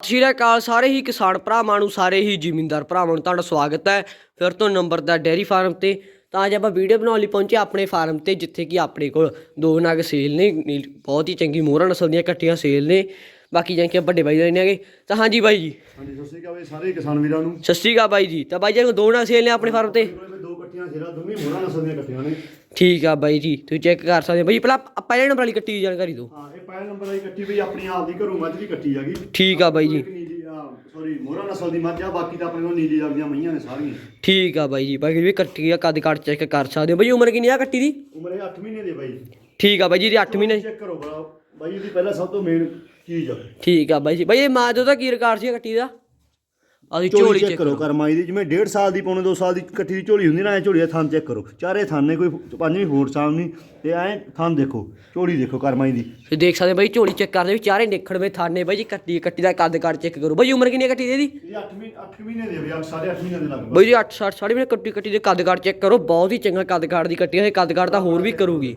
ਸ਼੍ਰੀ ਅਕਾਲ ਸਾਰੇ ਹੀ ਕਿਸਾਨ ਭਰਾਵਾਂ ਨੂੰ ਸਾਰੇ ਹੀ ਜ਼ਿਮੀਂਦਾਰ ਭਰਾਵਾਂ ਨੂੰ ਤੁਹਾਡਾ ਸਵਾਗਤ ਹੈ। ਫਿਰ ਤੋਂ ਨੰਬਰ ਦਾ ਡੇਅਰੀ ਫਾਰਮ ਤੇ ਤਾਂ ਅੱਜ ਆਪਾਂ ਵੀਡੀਓ ਬਣਾਉਣ ਲਈ ਪਹੁੰਚੇ ਆਪਣੇ ਫਾਰਮ ਤੇ ਜਿੱਥੇ ਕਿ ਆਪਣੇ ਕੋਲ ਦੋ ਨਗ ਸੇਲ ਨੇ ਬਹੁਤ ਹੀ ਚੰਗੀ ਮੋਹਰਾ ਨਸਲ ਦੀਆਂ ਕੱਟੀਆਂ ਸੇਲ ਨੇ। ਬਾਕੀ ਜਾਂ ਕਿ ਵੱਡੇ ਬਾਈ ਦੇ ਨੇ ਹੈਗੇ। ਤਾਂ ਹਾਂਜੀ ਬਾਈ ਜੀ। ਹਾਂਜੀ ਸਤਿ ਸ਼੍ਰੀ ਅਕਾਲ ਬਈ ਸਾਰੇ ਕਿਸਾਨ ਵੀਰਾਂ ਨੂੰ। ਸਤਿ ਸ਼੍ਰੀ ਅਕਾਲ ਬਾਈ ਜੀ। ਤਾਂ ਬਾਈ ਜੀ ਦੋ ਨਗ ਸੇਲ ਨੇ ਆਪਣੇ ਫਾਰਮ ਤੇ। ਕੋਲ ਦੋ ਕੱਟੀਆਂ ਸਿਰਾ ਦੋਵੇਂ ਮੋਹਰਾਂ ਨਸਲ ਦੀਆਂ ਕੱਟੀਆਂ ਨੇ। ਠੀਕ ਆ ਬਾਈ ਜੀ ਤੁਸੀਂ ਚੈੱਕ ਕਰ ਸਕਦੇ ਹੋ। ਬਾਈ ਪਹਿਲਾਂ ਪਹਿਲੇ ਨੰਬਰ ਵਾਲੀ ਕੱਟੀ ਦੀ ਜਾਣਕਾਰੀ ਦਿਓ। ਹਾਂ ਇਹ ਪਹਿਲੇ ਨੰਬਰ ਵਾਲੀ ਕੱਟੀ ਬਈ ਆਪਣੀ ਆਪ ਦੀ ਘਰੋਂ ਮੱਝ ਦੀ ਕੱਟੀ ਹੈਗੀ। ਠੀਕ ਆ ਬਾਈ ਜੀ। ਇੱਕ ਨੀਲੀ ਸੌਰੀ ਮੋਹਰਾ ਨਸਲ ਦੀ ਮੱਝ ਆ ਬਾਕੀ ਤਾਂ ਆਪਣੇ ਕੋਲ ਨੀਲੀ ਲੱਗਦੀਆਂ ਮਈਆਂ ਨੇ ਸਾਰੀਆਂ। ਠੀਕ ਆ ਬਾਈ ਜੀ ਬਾਕੀ ਵੀ ਕੱਟੀ ਆ ਕੱਦ ਕੱਟ ਚੈੱਕ ਕਰ ਸਕਦੇ ਹੋ। ਬਾਈ ਉਮਰ ਕਿੰਨੀ ਆ ਕੱਟੀ ਦੀ? ਉਮਰ ਇਹ 8 ਮਹੀਨੇ ਦੀ ਬਾਈ। ਠੀਕ ਆ ਬਾਈ ਜੀ ਇਹਦੀ 8 ਮਹੀਨੇ ਚੈੱਕ ਕਰੋ ਬਾਈ ਇਹਦੀ ਪਹਿਲਾਂ ਸਭ ਤੋਂ ਮੇਨ ਚੀਜ਼ ਆ। ਠੀਕ ਆ ਬਾਈ ਜੀ। ਬਾਈ ਇਹ ਮਾਂ ਦਾ ਕੀ ਰਿਕਾਰਡ ਸੀ ਕੱਟੀ ਦਾ? ਆਦੀ ਝੋਲੀ ਚੈੱਕ ਕਰੋ ਕਰਮਾਈ ਦੀ ਜਿਵੇਂ 1.5 ਸਾਲ ਦੀ ਪੌਣੇ 2 ਸਾਲ ਦੀ ਕੱਟੀ ਦੀ ਝੋਲੀ ਹੁੰਦੀ ਨਾ ਐ ਝੋਲੀ ਦਾ ਚੈੱਕ ਕਰੋ। ਚਾਰੇ ਥਣ ਨੇ ਕੋਈ ਪੰਜਵੀਂ ਫੋਟ ਸਾਲ ਨਹੀਂ ਤੇ ਐ ਥਣ ਦੇਖੋ ਝੋਲੀ ਦੇਖੋ ਕਰਮਾਈ ਦੀ। ਤੁਸੀਂ ਦੇਖ ਸਕਦੇ ਬਾਈ ਝੋਲੀ ਚੈੱਕ ਕਰਦੇ ਵੀ ਚਾਰੇ ਨਿਖੜਵੇਂ ਥਾਨੇ ਬਾਈ ਜੀ ਕੱਟੀ ਕੱਟੀ ਦਾ ਕੱਦ ਕੱਟ ਚੈੱਕ ਕਰੋ। ਬਾਈ ਉਮਰ ਕਿੰਨੀ ਹੈ ਕੱਟੀ ਦੀ ਇਹ 8 ਮਹੀਨੇ 8 ਮਹੀਨੇ ਦੀ ਬਈ 8.5 ਮਹੀਨੇ ਦੇ ਲਗਭਗ। ਬਾਈ ਜੀ 8 60 ਸਾਢੇ ਮਹੀਨੇ ਕੱਟੀ ਕੱਟੀ ਦੇ ਕੱਦ ਕੱਟ ਚੈੱਕ ਕਰੋ ਬਹੁਤ ਹੀ ਚੰਗਾ ਕੱਦ ਕੱਟ ਦੀ ਕੱਟੀ ਹੈ ਕੱਦ ਕੱਟ ਤਾਂ ਹੋਰ ਵੀ ਕਰੂਗੀ।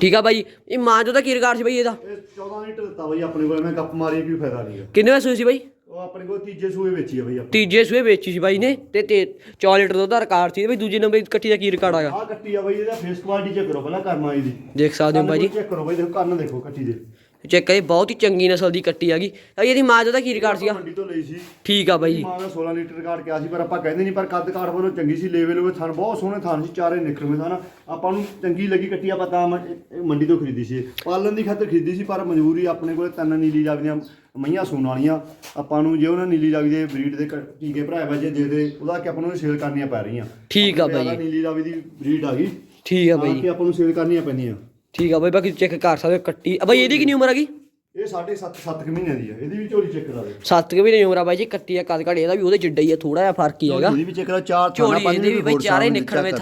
ਠੀਕ ਆ ਬਾਈ ਇਹ ਮਾਂ ਦਾ ਕੀ ਰਿਕਾਰਡ ਸੀ ਬਾਈ ਇਹਦਾ? ਇਹ 14 ਲੀਟਰ ਦਿੱਤਾ ਬਈ ਆਪਣੇ ਕੋਲ ਮੈਂ ਕੱਪ ਮਾਰੀ ਕੋਈ ਫਾਇਦਾ ਨਹੀਂ ਕਿੰਨੇ ਵਜੇ ਸੀ ਬਾਈ? ਉਹ ਆਪਣੇ ਕੋਲ ਤੀਜੇ ਸੂਏ ਵੇਚੀ ਹੈ ਬਈ ਆਪਾਂ। ਤੀਜੇ ਸੂਏ ਵੇਚੀ ਸੀ ਬਾਈ ਨੇ ਤੇ ਤੇ 4 ਲੀਟਰ ਦੁੱਧ ਦਾ ਰਿਕਾਰਡ ਸੀ ਬਾਈ ਦੂਜੇ ਨੰਬਰ ਦੀ ਕੱਟੀ ਦਾ ਕੀ ਰਿਕਾਰਡ ਆਗਾ ਆਹ ਕੱਟੀ ਆ ਬਈ ਇਹਦਾ ਫੇਸ ਕੁਆਲਿਟੀ ਚੈੱਕ ਕਰੋ ਪਹਿਲਾਂ ਕਰਮਾਈ ਦੀ। ਦੇਖ ਸਕਦੇ ਹੋ ਬਾਈ ਜੀ। ਚੈੱਕ ਕਰੋ ਬਈ ਦੇਖੋ ਕੰਨ ਦੇਖੋ ਕੱਟੀ ਦੇ। ਚੈੱਕ ਕਰੀ ਬਹੁਤ ਹੀ ਚੰਗੀ ਨਸਲ ਦੀ ਕੱਟੀ ਹੈਗੀ ਬਾਈ ਇਹਦੀ ਮਾਂ ਦਾ ਕੀ ਰਿਕਾਰਡ ਸੀਗਾ। ਮੰਡੀ ਤੋਂ ਲਈ ਸੀ। ਠੀਕ ਆ ਬਾਈ। ਜੀ ਮਾਂ ਦਾ 16 ਲੀਟਰ ਰਿਕਾਰਡ ਕਿਹਾ ਸੀ ਪਰ ਆਪਾਂ ਕਹਿੰਦੇ ਨਹੀਂ ਪਰ ਕੱਦ ਕਾਠ ਵੱਲੋਂ ਚੰਗੀ ਸੀ ਲੈਵਲ ਉਹ ਥਣ ਬਹੁਤ ਸੋਹਣੇ ਥਣ ਸੀ ਚਾਰੇ ਨਿਕਲਵੇਂ ਥਣ। ਆਪਾਂ ਨੂੰ ਚੰਗੀ ਲੱਗੀ ਕੱਟੀ ਆਪਾਂ ਤਾਂ ਮੰਡੀ ਤੋਂ ਖਰੀਦੀ ਸੀ। ਪਾਲਣ ਦੀ ਖਾਤਰ ਖਰੀਦੀ ਸੀ ਪਰ ਮਜਬੂਰੀ ਆਪਣੇ ਕੋਲ ਤਿੰਨ ਨੀਲੀ ਲੱਗਦੀਆਂ ਮਈਆਂ ਸੂਣ ਵਾਲੀਆਂ। ਆਪਾਂ ਨੂੰ ਜੇ ਉਹਨਾਂ ਨੀਲੀ ਲੱਗ ਦੇ ਬਰੀਡ ਦੇ ਟੀਕੇ ਭਰਾਏ ਵਜੇ ਦੇ ਦੇ ਉਹਦਾ ਕਿ ਆਪਾਂ ਨੂੰ ਸੇਲ ਕਰਨੀਆਂ ਪੈ ਰਹੀਆਂ। ਠੀਕ ਆ ਬਾਈ। ਨੀਲੀ ਰਾਵੀ ਦੀ ਬਰੀਡ ਆ ਗਈ। ਠੀਕ ਆ ਬਾਈ। ਕਿ ਆਪਾਂ ਨੂੰ ਸੇਲ ਕਰਨੀਆਂ ਪੈਂਦੀਆਂ। ਠੀਕ ਆ ਬਾਈ ਬਾਕੀ ਚੈੱਕ ਕਰ ਸਕਦੇ ਹੋ ਕੱਟੀ। ਆ ਬਾਈ ਇਹਦੀ ਕਿੰਨੀ ਉਮਰ ਹੈਗੀ? ਇਹ ਸਾਢੇ ਸੱਤ ਸੱਤ ਕੁ ਮਹੀਨਿਆਂ ਦੀ ਆ। ਇਹਦੀ ਵੀ ਝੋਲੀ ਚੈੱਕ ਕਰਾ ਦੇ। ਸੱਤ ਕੁ ਵੀ ਨਹੀਂ ਉਮਰ ਆ ਬਾਈ ਜੀ ਕੱਟੀ ਆ ਕਦ ਘੜ ਇਹਦਾ ਵੀ ਉਹਦੇ ਜਿੱਡਾ ਹੀ ਆ ਥੋੜਾ ਜਿਹਾ ਫ਼ਰਕ ਹੀ ਹੈਗਾ। ਇਹਦੀ ਵੀ ਚੈੱਕ ਕਰਾ ਚਾਰ ਥਾਣਾ ਪੰਜ ਇਹਦੇ ਵੀ ਬਾਈ ਚਾਰੇ ਨਿਖੜਵੇਂ ਲਓ।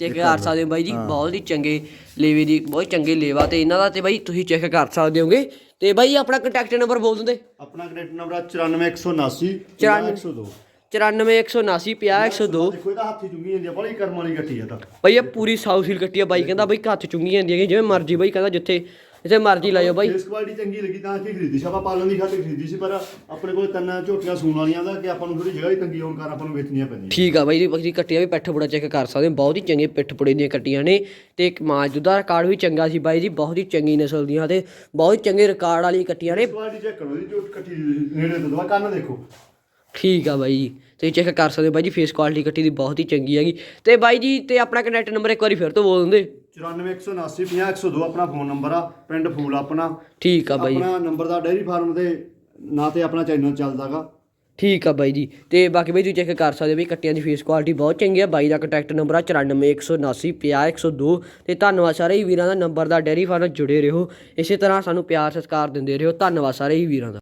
ਚੈੱਕ ਕਰ ਸਕਦੇ ਹੋ ਬਾਈ ਜੀ ਬਹੁਤ ਹੀ ਚੰਗੇ ਲੇਵੇ ਦੀ ਬਹੁਤ ਚੰਗੇ ਲੇਵਾ ਤੇ ਇਹਨਾਂ ਦਾ ਤੇ ਬਾਈ ਤੁਸੀਂ ਚੈੱਕ ਕਰ ਸਕਦੇ ਹੋਗੇ। ਤੇ ਬਾਈ ਆਪਣਾ ਕੰਟੈਕਟ ਨੰਬਰ ਬੋਲ ਦਿੰਦੇ। ਆਪਣਾ ਕਨੈਕਟ ਨੰਬਰ ਆ 94179 94 102 94179 50102 ਦੇਖੋ ਇਹਦਾ ਹੱਥੀ ਚੁੰਗੀ ਜਾਂਦੀ ਆ ਬੜੀ ਕਰਮ ਵਾਲੀ ਗੱਟੀ ਆ ਤਾਂ। ਬਾਈ ਇਹ ਪੂਰੀ ਸਾਊਥ ਸੀਲ ਕੱਟੀ ਆ ਬਾਈ ਕਹਿੰਦਾ ਬਾਈ ਹੱਥ ਚੁੰਗੀ ਜਾਂਦੀ ਹੈਗੀ ਜਿਵੇਂ ਮਰਜ਼ੀ ਬਾਈ ਕਹਿੰਦਾ ਜਿੱਥੇ ਜਿੱਥੇ ਮਰਜ਼ੀ ਲਾਇਓ ਬਾਈ। ਫੇਸ ਕੁਆਲਿਟੀ ਚੰਗੀ ਲੱਗੀ ਤਾਂ ਕਿ ਖਰੀਦੀ ਸੀ ਆਪਾਂ ਪਾਲਣ ਦੀ ਖਾਤਰ ਖਰੀਦੀ ਸੀ ਪਰ ਆਪਣੇ ਕੋਲ ਤਿੰਨ ਝੋਟੀਆਂ ਸੂਣ ਵਾਲੀਆਂ ਦਾ ਕਿ ਆਪਾਂ ਨੂੰ ਥੋੜੀ ਜਗ੍ਹਾ ਹੀ ਤੰਗੀ ਹੋਣ ਕਾਰਨ ਆਪਾਂ ਨੂੰ ਵੇਚਣੀਆਂ ਪੈਂਦੀਆਂ। ਠੀਕ ਆ ਬਾਈ ਜੀ ਬਾਕੀ ਕੱਟੀਆਂ ਵੀ ਪਿੱਠ ਪੁੜਾ ਚੈੱਕ ਕਰ ਸਕਦੇ ਹੋ ਬਹੁਤ ਹੀ ਚੰਗੇ ਪਿੱਠ ਪੁੜੇ ਦੀਆਂ ਕੱਟੀਆਂ ਨੇ ਤੇ ਇੱਕ ਮਾਂ ਦਾ ਰਿਕਾਰਡ ਵੀ ਚੰਗਾ ਸੀ ਬਾਈ ਜੀ ਬਹੁਤ ਹੀ ਚੰਗੀ ਨਸਲ ਦੀਆਂ ਤੇ ਬਹੁਤ ਹੀ ਚੰਗੇ ਰਿਕਾਰਡ ਵਾਲੀ ਕੱਟੀਆਂ ਨੇ। ਕੁਆਲਿਟੀ ਚੈੱਕ ਕਰੋ ਇਹਦੀ ਝੋਟ ਕੱਟੀ ਦੀ ਨੇੜੇ ਤੋਂ ਦਵਾ ਕੰਨ ਦੇਖੋ। ਠੀਕ ਆ ਬਾਈ ਜੀ। ਤੁਸੀਂ ਚੈੱਕ ਕਰ ਸਕਦੇ ਹੋ ਬਾਈ ਜੀ ਫੇਸ ਕੁਆਲਿਟੀ ਕੱਟੀ ਦੀ ਬਹੁਤ ਹੀ ਚੰਗੀ ਹੈਗੀ। ਤੇ ਬਾਈ ਜੀ ਤੇ ਆਪਣਾ ਕੰਟੈਕਟ ਨੰਬਰ ਇੱਕ ਵਾਰੀ ਫਿਰ ਤੋਂ ਬੋਲ ਦਿੰਦੇ। 94179 50102 ਆਪਣਾ ਫੋਨ ਨੰਬਰ ਆ ਪਿੰਡ ਫੂਲ ਆਪਣਾ। ਠੀਕ ਆ ਬਾਈ। ਆਪਣਾ ਨੰਬਰ ਦਾ ਡੇਅਰੀ ਫਾਰਮ ਦੇ ਨਾਂ ਤੇ ਆਪਣਾ ਚੈਨਲ ਚੱਲਦਾਗਾ। ਠੀਕ ਆ ਬਾਈ ਜੀ। ਤੇ ਬਾਕੀ ਬਾਈ ਤੁਸੀਂ ਚੈੱਕ ਕਰ ਸਕਦੇ ਹੋ ਵੀ ਕੱਟੀਆਂ ਦੀ ਫੇਸ ਕੁਆਲਿਟੀ ਬਹੁਤ ਚੰਗੀ ਆ। ਬਾਈ ਦਾ ਕੰਟੈਕਟ ਨੰਬਰ ਆ 94179 50102 ਤੇ ਧੰਨਵਾਦ ਸਾਰੇ ਹੀ ਵੀਰਾਂ ਦਾ ਨੰਬਰ ਦਾ ਡੈਰੀ ਫਾਰਮ ਨਾਲ ਜੁੜੇ ਰਹੋ। ਇਸੇ ਤਰ੍ਹਾਂ ਸਾਨੂੰ ਪਿਆਰ ਸਤਿਕਾਰ ਦਿੰਦੇ ਰਹੋ। ਧੰਨਵਾਦ ਸਾਰੇ ਹੀ ਵੀਰਾਂ ਦਾ।